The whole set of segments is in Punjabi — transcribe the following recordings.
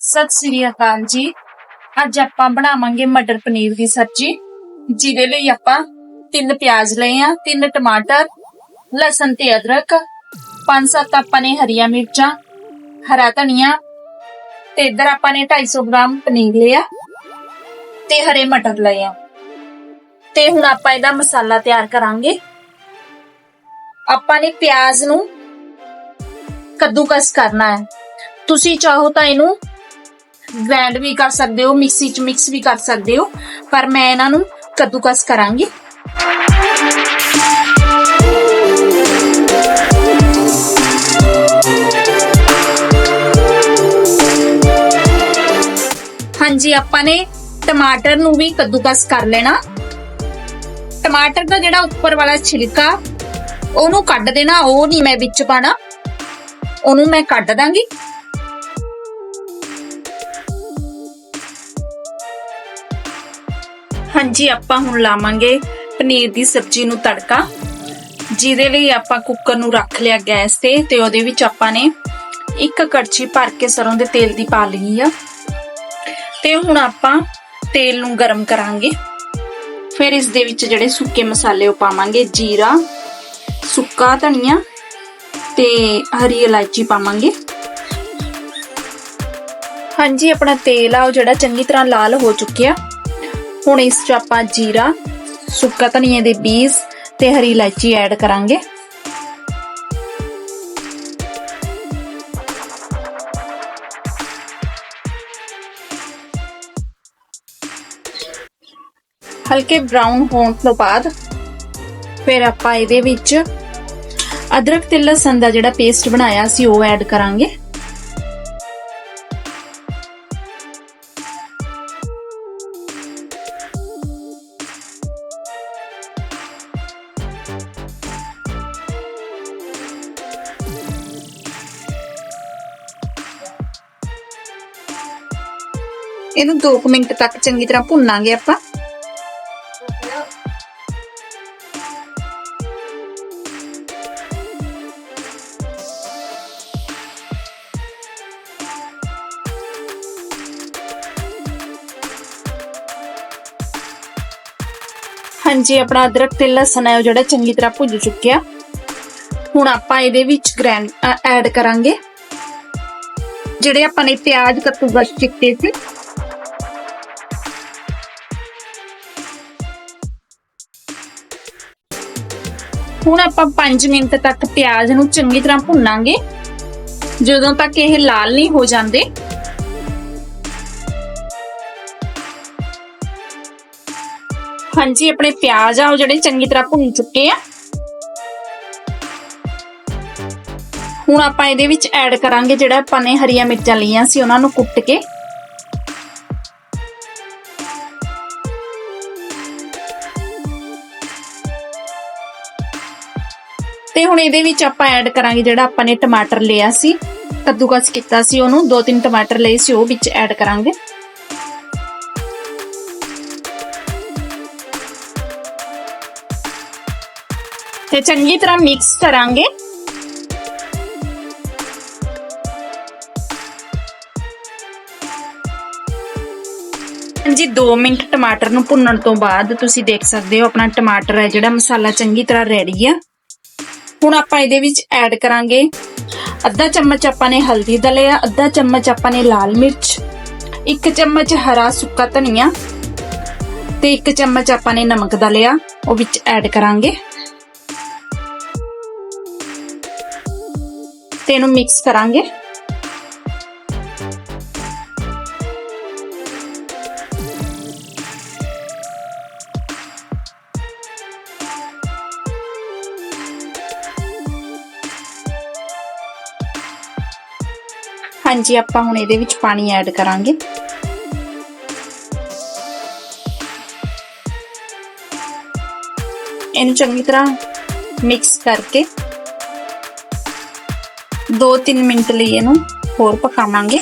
ਸਤਿ ਸ੍ਰੀ ਅਕਾਲ ਜੀ। ਅੱਜ ਆਪਾਂ ਬਣਾਵਾਂਗੇ ਮਟਰ ਪਨੀਰ ਦੀ ਸਬਜ਼ੀ, ਜਿਹਦੇ ਲਈ ਆਪਾਂ ਤਿੰਨ ਪਿਆਜ਼ ਲਏ ਆ, ਤਿੰਨ ਟਮਾਟਰ, ਲਸਣ ਤੇ ਅਦਰਕ, ਪੰਜ ਸੱਤ ਆਪਾਂ ਨੇ ਹਰੀਆਂ ਮਿਰਚਾਂ, ਹਰਾ ਧਨੀਆ ਤੇ ਇੱਧਰ ਆਪਾਂ ਨੇ 250 ਗ੍ਰਾਮ ਪਨੀਰ ਲਿਆ ਤੇ ਹਰੇ ਮਟਰ ਲਏ ਆ। ਤੇ ਹੁਣ ਆਪਾਂ ਇਹਦਾ ਮਸਾਲਾ ਤਿਆਰ ਕਰਾਂਗੇ। ਆਪਾਂ ਨੇ ਪਿਆਜ਼ ਨੂੰ ਕੱਦੂਕਸ ਕਰਨਾ ਹੈ। ਤੁਸੀਂ ਚਾਹੋ ਤਾਂ ਇਹਨੂੰ ਗ੍ਰੈਂਡ ਵੀ ਕਰ ਸਕਦੇ ਹੋ ਮਿਕਸੀ ਚ ਮਿਕਸ ਵੀ ਕਰ ਸਕਦੇ ਹੋ, ਪਰ ਮੈਂ ਇਹਨਾਂ ਨੂੰ ਕੱਦੂਕਸ ਕਰਾਂਗੀ। ਹਾਂਜੀ, ਆਪਾਂ ਨੇ ਟਮਾਟਰ ਨੂੰ ਵੀ ਕੱਦੂਕਸ ਕਰ ਲੈਣਾ। ਟਮਾਟਰ ਦਾ ਜਿਹੜਾ ਉੱਪਰ ਵਾਲਾ ਛਿਲਕਾ, ਉਹਨੂੰ ਕੱਢ ਦੇਣਾ, ਉਹ ਨਹੀਂ ਮੈਂ ਵਿੱਚ ਪਾਣਾ ਉਹਨੂੰ ਮੈਂ ਕੱਢ ਦਾਂਗੀ। ਹਾਂਜੀ, ਆਪਾਂ ਹੁਣ ਲਾਵਾਂਗੇ ਪਨੀਰ ਦੀ ਸਬਜ਼ੀ ਨੂੰ ਤੜਕਾ। ਜਿਹਦੇ ਲਈ ਆਪਾਂ ਕੁੱਕਰ ਨੂੰ ਰੱਖ ਲਿਆ ਗੈਸ ਤੇ ਤੇ ਉਹਦੇ ਵਿੱਚ ਆਪਾਂ ਨੇ ਇੱਕ ਕੜਛੀ ਭਰ ਕੇ ਸਰੋਂ ਦੇ ਤੇਲ ਦੀ ਪਾ ਲਈ ਆ। ਤੇ ਹੁਣ ਆਪਾਂ ਤੇਲ ਨੂੰ ਗਰਮ ਕਰਾਂਗੇ। ਫਿਰ ਇਸ ਦੇ ਵਿੱਚ ਜਿਹੜੇ ਸੁੱਕੇ ਮਸਾਲੇ ਉਹ ਪਾਵਾਂਗੇ। ਜੀਰਾ, ਸੁੱਕਾ ਧਨੀਆ ਤੇ ਹਰੀ ਇਲਾਇਚੀ ਪਾਵਾਂਗੇ। ਹਾਂਜੀ, ਆਪਣਾ ਤੇਲ ਆ, ਉਹ ਜਿਹੜਾ ਚੰਗੀ ਤਰ੍ਹਾਂ ਲਾਲ ਹੋ ਚੁੱਕਿਆ। ਹੁਣ ਇਸ 'ਚ ਆਪਾਂ ਜੀਰਾ, ਸੁੱਕਾ ਧਨੀਏ ਦੇ ਬੀਜ ਤੇ ਹਰੀ ਇਲਾਇਚੀ ਐਡ ਕਰਾਂਗੇ। ਹਲਕੇ ਬ੍ਰਾਊਨ ਹੋਣ ਤੋਂ ਬਾਅਦ ਫਿਰ ਆਪਾਂ ਇਹਦੇ ਵਿੱਚ ਅਦਰਕ ਤੇ ਲਸਣ ਦਾ ਜਿਹੜਾ ਪੇਸਟ ਬਣਾਇਆ ਸੀ ਉਹ ਐਡ ਕਰਾਂਗੇ। ਇਹਨੂੰ 2 ਮਿੰਟ ਤੱਕ ਚੰਗੀ ਤਰ੍ਹਾਂ ਭੁੰਨਾਂਗੇ ਆਪਾਂ। ਹਾਂਜੀ, ਆਪਣਾ ਅਦਰਕ ਤੇ ਲਸਣ ਹੈ ਉਹ ਜਿਹੜਾ ਚੰਗੀ ਤਰ੍ਹਾਂ ਭੁੱਜ ਚੁੱਕਿਆ। ਹੁਣ ਆਪਾਂ ਇਹਦੇ ਵਿੱਚ ਗ੍ਰੈਂਡ ਐਡ ਕਰਾਂਗੇ। ਜਿਹੜੇ ਆਪਾਂ ਨੇ ਪਿਆਜ਼ ਕੱਦੂਕਸ ਕੀਤੇ ਸੀ। ਹੁਣ ਆਪਾਂ 5 ਮਿੰਟ ਤੱਕ ਪਿਆਜ਼ ਨੂੰ ਚੰਗੀ ਤਰ੍ਹਾਂ ਭੁੰਨਾਂਗੇ। ਜਦੋਂ ਤੱਕ ਇਹ ਲਾਲ ਨਹੀਂ ਹੋ ਜਾਂਦੇ। ਹਾਂਜੀ, ਆਪਣੇ ਪਿਆਜ਼ ਆ, ਉਹ ਜਿਹੜੇ ਚੰਗੀ ਤਰ੍ਹਾਂ ਭੁੰਨ ਚੁੱਕੇ ਆ। ਹੁਣ ਆਪਾਂ ਇਹਦੇ ਵਿੱਚ ਐਡ ਕਰਾਂਗੇ ਜਿਹੜਾ ਆਪਾਂ ਨੇ ਹਰੀਆਂ ਮਿਰਚਾਂ ਲਈਆਂ ਸੀ, ਉਹਨਾਂ ਨੂੰ ਕੁੱਟ ਕੇ। ਤੇ ਹੁਣ ਇਹਦੇ ਵਿੱਚ ਆਪਾਂ ਐਡ ਕਰਾਂਗੇ ਜਿਹੜਾ ਆਪਾਂ ਨੇ ਟਮਾਟਰ ਲਿਆ ਸੀ, ਕੱਦੂਕਸ ਕੀਤਾ ਸੀ ਉਹਨੂੰ, ਦੋ ਤਿੰਨ ਟਮਾਟਰ ਲਏ ਸੀ, ਉਹ ਵਿੱਚ ਐਡ ਕਰਾਂਗੇ। ਤੇ ਚੰਗੀ ਤਰ੍ਹਾਂ ਮਿਕਸ ਕਰਾਂਗੇ। ਹਾਂਜੀ 2 ਮਿੰਟ ਟਮਾਟਰ ਨੂੰ ਭੁੰਨਣ ਤੋਂ ਬਾਅਦ ਤੁਸੀਂ ਦੇਖ ਸਕਦੇ ਹੋ, ਆਪਣਾ ਟਮਾਟਰ ਹੈ ਜਿਹੜਾ ਮਸਾਲਾ ਚੰਗੀ ਤਰ੍ਹਾਂ ਰੈਡੀ ਆ। ਹੁਣ ਆਪਾਂ ਇਹਦੇ ਵਿੱਚ ਐਡ ਕਰਾਂਗੇ। ਅੱਧਾ ਚਮਚ ਆਪਾਂ ਨੇ ਹਲਦੀ ਦਾ ਲਿਆ ਅੱਧਾ ਚਮਚ ਆਪਾਂ ਨੇ ਲਾਲ ਮਿਰਚ, ਇੱਕ ਚਮਚ ਹਰਾ ਸੁੱਕਾ ਧਨੀਆ ਤੇ ਇੱਕ ਚਮਚ ਆਪਾਂ ਨੇ ਨਮਕ ਦਾ ਲਿਆ ਉਹ ਵਿੱਚ ਐਡ ਕਰਾਂਗੇ। ਤੇ ਇਹਨੂੰ ਮਿਕਸ ਕਰਾਂਗੇ। ਹਾਂਜੀ, ਆਪਾਂ ਹੁਣ ਇਹਦੇ ਵਿੱਚ ਪਾਣੀ ਐਡ ਕਰਾਂਗੇ। ਇਹਨੂੰ ਚੰਗੀ ਤਰ੍ਹਾਂ ਮਿਕਸ ਕਰਕੇ 2-3 ਮਿੰਟ ਲਈ ਇਹਨੂੰ ਹੋਰ ਪਕਾਵਾਂਗੇ।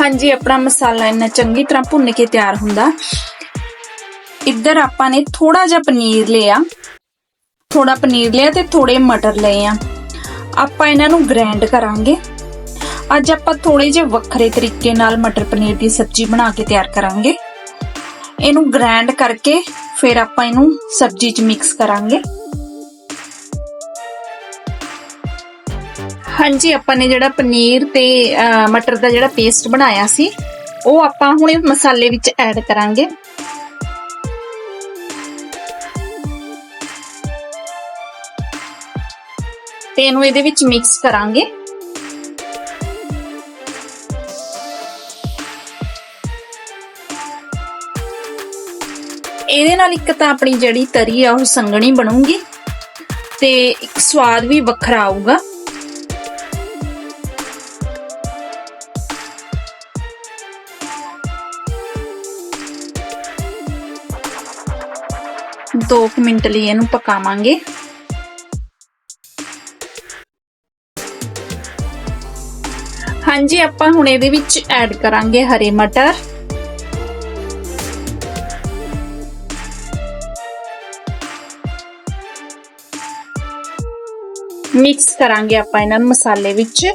ਹਾਂਜੀ, ਆਪਣਾ ਮਸਾਲਾ ਇੰਨਾ ਚੰਗੀ ਤਰ੍ਹਾਂ ਭੁੰਨ ਕੇ ਤਿਆਰ ਹੁੰਦਾ। ਇੱਧਰ ਆਪਾਂ ਨੇ ਥੋੜਾ ਜਿਹਾ ਪਨੀਰ ਲਿਆ। ਥੋੜਾ ਪਨੀਰ ਲਿਆ ਤੇ ਥੋੜੇ ਮਟਰ ਲਏ ਆ। ਆਪਾਂ ਇਹਨਾਂ ਨੂੰ ਗ੍ਰਾਈਂਡ ਕਰਾਂਗੇ। ਅੱਜ ਆਪਾਂ ਥੋੜੇ ਜਿਹੇ ਵੱਖਰੇ ਤਰੀਕੇ ਨਾਲ ਮਟਰ ਪਨੀਰ ਦੀ ਸਬਜ਼ੀ ਬਣਾ ਕੇ ਤਿਆਰ ਕਰਾਂਗੇ। ਇਹਨੂੰ ਗ੍ਰਾਈਂਡ ਕਰਕੇ ਫਿਰ ਆਪਾਂ ਇਹਨੂੰ ਸਬਜ਼ੀ 'ਚ ਮਿਕਸ ਕਰਾਂਗੇ। ਹਾਂਜੀ, ਆਪਾਂ ਨੇ ਜਿਹੜਾ ਪਨੀਰ ਤੇ ਮਟਰ ਦਾ ਜਿਹੜਾ ਪੇਸਟ ਬਣਾਇਆ ਸੀ, ਉਹ ਆਪਾਂ ਹੁਣ ਮਸਾਲੇ ਵਿੱਚ ਐਡ ਕਰਾਂਗੇ। ਤੇ ਇਹਨੂੰ ਇਹਦੇ ਵਿੱਚ ਮਿਕਸ ਕਰਾਂਗੇ। ਇਹਦੇ ਨਾਲ ਇੱਕ ਤਾਂ ਆਪਣੀ ਜਿਹੜੀ ਤਰੀ ਆ, ਉਹ ਸੰਘਣੀ ਬਣੂਗੀ ਤੇ ਇੱਕ ਸਵਾਦ ਵੀ ਵੱਖਰਾ ਆਊਗਾ। ਦੋ ਕੁ ਮਿੰਟ ਲਈ ਇਹਨੂੰ ਪਕਾਵਾਂਗੇ। ਹਾਂਜੀ, ਆਪਾਂ ਹੁਣ ਇਹਦੇ ਵਿੱਚ ਐਡ ਕਰਾਂਗੇ ਹਰੇ ਮਟਰ। ਮਿਕਸ ਕਰਾਂਗੇ ਆਪਾਂ ਇਹਨਾਂ ਨੂੰ ਮਸਾਲੇ ਵਿੱਚ।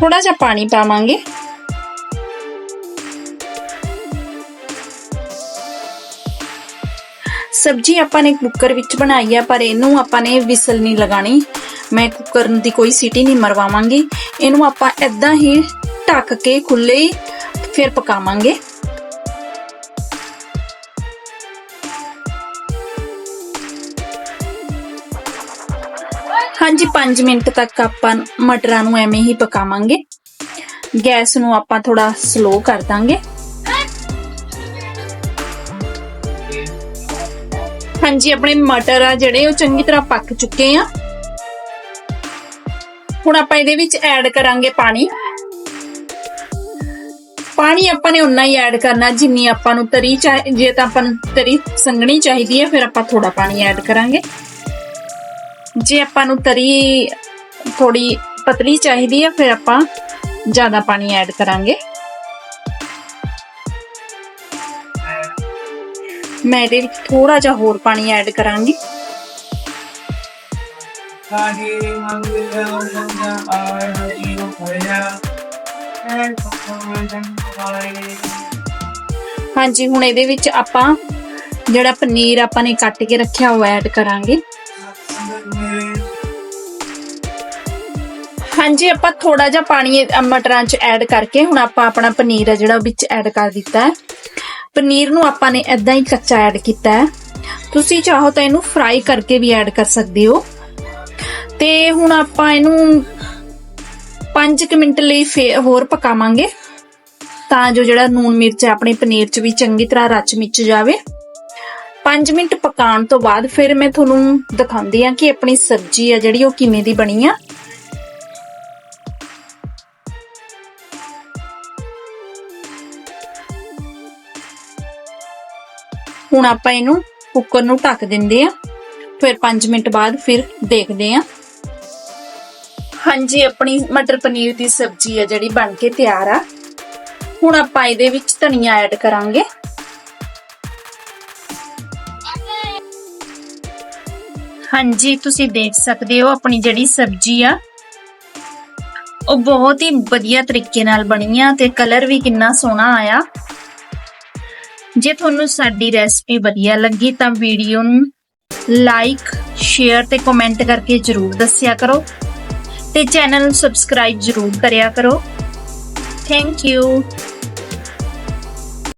ਥੋੜਾ ਜਿਹਾ ਪਾਣੀ ਪਾਵਾਂਗੇ। ਸਬਜੀ ਆਪਾਂ ਨੇ ਕੁੱਕਰ ਵਿੱਚ ਬਣਾਈ ਹੈ ਪਰ ਇਹਨੂੰ ਆਪਾਂ ਨੇ ਵਿਸਲ ਨਹੀਂ ਲਗਾਣੀ ਮੈਂ ਕੁੱਕਰ ਦੀ ਕੋਈ ਸੀਟੀ ਨਹੀਂ ਮਰਵਾਵਾਂਗੀ। ਇਹਨੂੰ ਆਪਾਂ ਐਦਾਂ ਹੀ ਢੱਕ ਕੇ ਖੁੱਲੇ ਫਿਰ ਪਕਾਵਾਂਗੇ। ਹਾਂਜੀ 5 ਮਿੰਟ ਤੱਕ ਆਪਾਂ ਮਟਰਾਂ ਨੂੰ ਐਵੇਂ ਹੀ ਪਕਾਵਾਂਗੇ। ਗੈਸ ਨੂੰ ਆਪਾਂ ਥੋੜਾ ਸਲੋ ਕਰ ਦਾਂਗੇ। ਹਾਂਜੀ, ਆਪਣੇ ਮਟਰ ਆ ਜਿਹੜੇ, ਉਹ ਚੰਗੀ ਤਰ੍ਹਾਂ ਪੱਕ ਚੁੱਕੇ ਆ। ਹੁਣ ਆਪਾਂ ਇਹਦੇ ਵਿੱਚ ਐਡ ਕਰਾਂਗੇ ਪਾਣੀ। ਪਾਣੀ ਆਪਾਂ ਨੇ ਉਨਾ ਹੀ ਐਡ ਕਰਨਾ, ਜਿੰਨੀ ਆਪਾਂ ਨੂੰ ਤਰੀ ਚਾਹੀ, ਜੇ ਤਾਂ ਆਪਾਂ ਨੂੰ ਤਰੀ ਸੰਘਣੀ ਚਾਹੀਦੀ ਹੈ, ਫਿਰ ਆਪਾਂ ਥੋੜਾ ਪਾਣੀ ਐਡ ਕਰਾਂਗੇ। ਜੇ ਆਪਾਂ ਨੂੰ ਤਰੀ ਥੋੜੀ ਪਤਲੀ ਚਾਹੀਦੀ ਹੈ ਫਿਰ ਆਪਾਂ ਜ਼ਿਆਦਾ ਪਾਣੀ ਐਡ ਕਰਾਂਗੇ। ਮੈਂ ਇਹਦੇ ਵਿੱਚ ਥੋੜਾ ਜਿਹਾ ਹੋਰ ਪਾਣੀ ਐਡ ਕਰਾਂਗੀ। ਹਾਂਜੀ ਹੁਣ ਇਹਦੇ ਵਿੱਚ ਆਪਾਂ ਜਿਹੜਾ ਪਨੀਰ ਆਪਾਂ ਨੇ ਕੱਟ ਕੇ ਰੱਖਿਆ ਉਹ ਐਡ ਕਰਾਂਗੇ। ਹਾਂਜੀ, ਆਪਾਂ ਥੋੜਾ ਜਿਹਾ ਪਾਣੀ ਮਟਰਾਂ 'ਚ ਐਡ ਕਰਕੇ ਹੁਣ ਆਪਾਂ ਆਪਣਾ ਪਨੀਰ ਹੈ ਜਿਹੜਾ ਵਿੱਚ ਐਡ ਕਰ ਦਿੱਤਾ ਹੈ। ਪਨੀਰ ਨੂੰ ਆਪਾਂ ਨੇ ਐਦਾਂ ਹੀ ਕੱਚਾ ਐਡ ਕੀਤਾ ਹੈ। ਤੁਸੀਂ ਚਾਹੋ ਤਾਂ ਇਹਨੂੰ ਫਰਾਈ ਕਰਕੇ ਵੀ ਐਡ ਕਰ ਸਕਦੇ ਹੋ। ਤੇ ਹੁਣ ਆਪਾਂ ਇਹਨੂੰ 5 ਮਿੰਟ ਲਈ ਫੇਰ ਹੋਰ ਪਕਾਵਾਂਗੇ। ਤਾਂ ਜੋ ਜਿਹੜਾ ਨੂਨ ਮਿਰਚ ਹੈ, ਆਪਣੇ ਪਨੀਰ 'ਚ ਵੀ ਚੰਗੀ ਤਰ੍ਹਾਂ ਰਚ ਮਿਚ ਜਾਵੇ। 5 ਮਿੰਟ ਪਕਾਉਣ ਤੋਂ ਬਾਅਦ ਫਿਰ ਮੈਂ ਤੁਹਾਨੂੰ ਦਿਖਾਉਂਦੀ ਆ ਕਿ ਆਪਣੀ ਸਬਜ਼ੀ ਆ ਜਿਹੜੀ ਉਹ ਕਿਵੇਂ ਦੀ ਬਣੀ ਆ। ਹੁਣ ਆਪਾਂ ਇਹਨੂੰ ਕੁੱਕਰ ਨੂੰ ਢੱਕ ਦਿੰਦੇ ਆ ਫਿਰ 5 ਮਿੰਟ ਬਾਅਦ ਫਿਰ ਦੇਖਦੇ ਆ ਹਾਂਜੀ, ਆਪਣੀ ਮਟਰ ਪਨੀਰ ਦੀ ਸਬਜ਼ੀ ਆ ਜਿਹੜੀ ਬਣ ਕੇ ਤਿਆਰ ਆ। ਹੁਣ ਆਪਾਂ ਇਹਦੇ ਵਿੱਚ ਧਨੀਆ ਐਡ ਕਰਾਂਗੇ। ਹਾਂਜੀ, ਤੁਸੀਂ ਦੇਖ ਸਕਦੇ ਹੋ ਆਪਣੀ ਜਿਹੜੀ ਸਬਜ਼ੀ ਆ। ਉਹ ਬਹੁਤ ਹੀ ਵਧੀਆ ਤਰੀਕੇ ਨਾਲ ਬਣੀ ਆ ਤੇ ਕਲਰ ਵੀ ਕਿੰਨਾ ਸੋਹਣਾ ਆਇਆ। ਜੇ ਤੁਹਾਨੂੰ ਸਾਡੀ ਰੈਸਪੀ ਵਧੀਆ ਲੱਗੀ ਤਾਂ ਵੀਡੀਓ ਨੂੰ ਲਾਈਕ, ਸ਼ੇਅਰ ਤੇ ਕਮੈਂਟ ਕਰਕੇ ਜਰੂਰ ਦੱਸਿਆ ਕਰੋ। ਤੇ ਚੈਨਲ ਨੂੰ ਸਬਸਕ੍ਰਾਈਬ ਜਰੂਰ ਕਰਿਆ ਕਰੋ। Thank you.